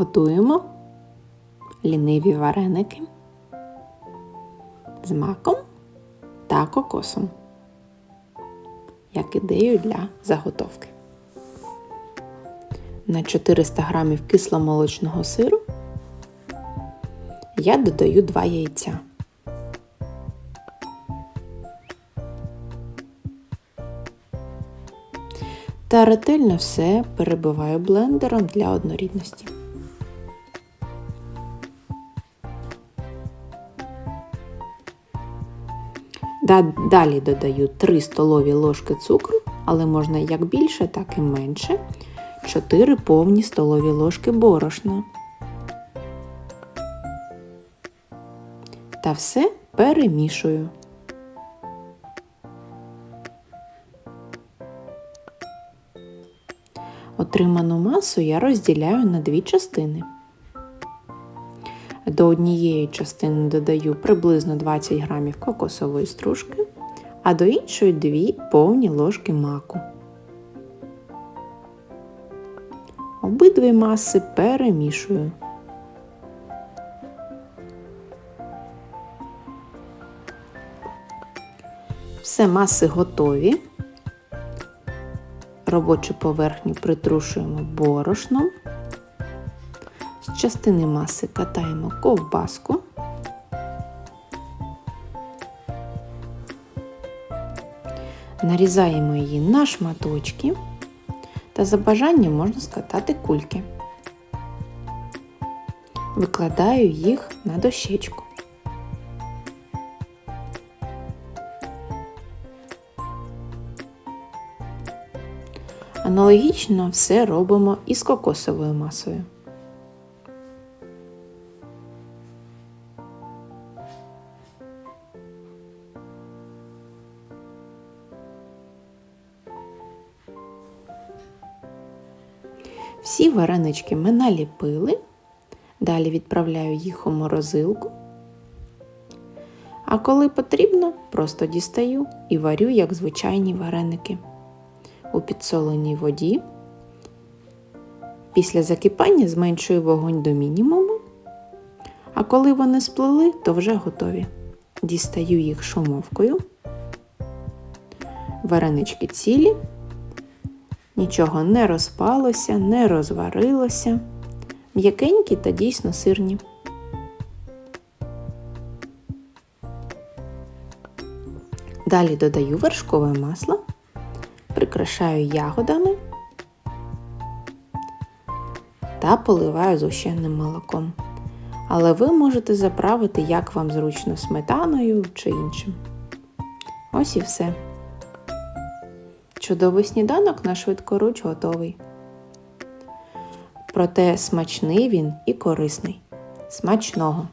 приготуємо ліниві вареники з маком та кокосом, як ідею для заготовки. На 400 г кисломолочного сиру я додаю 2 яйця. Та ретельно все перебиваю блендером для однорідності. Далі додаю 3 столові ложки цукру, але можна як більше, так і менше. 4 повні столові ложки борошна. Та все перемішую. Отриману масу я розділяю на дві частини. До однієї частини додаю приблизно 20 грамів кокосової стружки, а до іншої 2 повні ложки маку. Обидві маси перемішую. Все маси готові. Робочу поверхню притрушуємо борошном. З частини маси катаємо ковбаску. Нарізаємо її на шматочки та за бажанням можна скатати кульки. Викладаю їх на дощечку. Аналогічно все робимо і з кокосовою масою. Всі варенички ми наліпили, далі відправляю їх у морозилку. А коли потрібно, просто дістаю і варю як звичайні вареники у підсоленій воді. Після закипання зменшую вогонь до мінімуму, а коли вони сплили, то вже готові. Дістаю їх шумовкою. Варенички цілі, нічого не розпалося, не розварилося. М'якенькі та дійсно сирні. Далі додаю вершкове масло прикрашаю ягодами та поливаю згущеним молоком. Але ви можете заправити, як вам зручно, сметаною чи іншим. Ось і все. Чудовий сніданок на швидкоруч готовий. Проте смачний він і корисний. Смачного!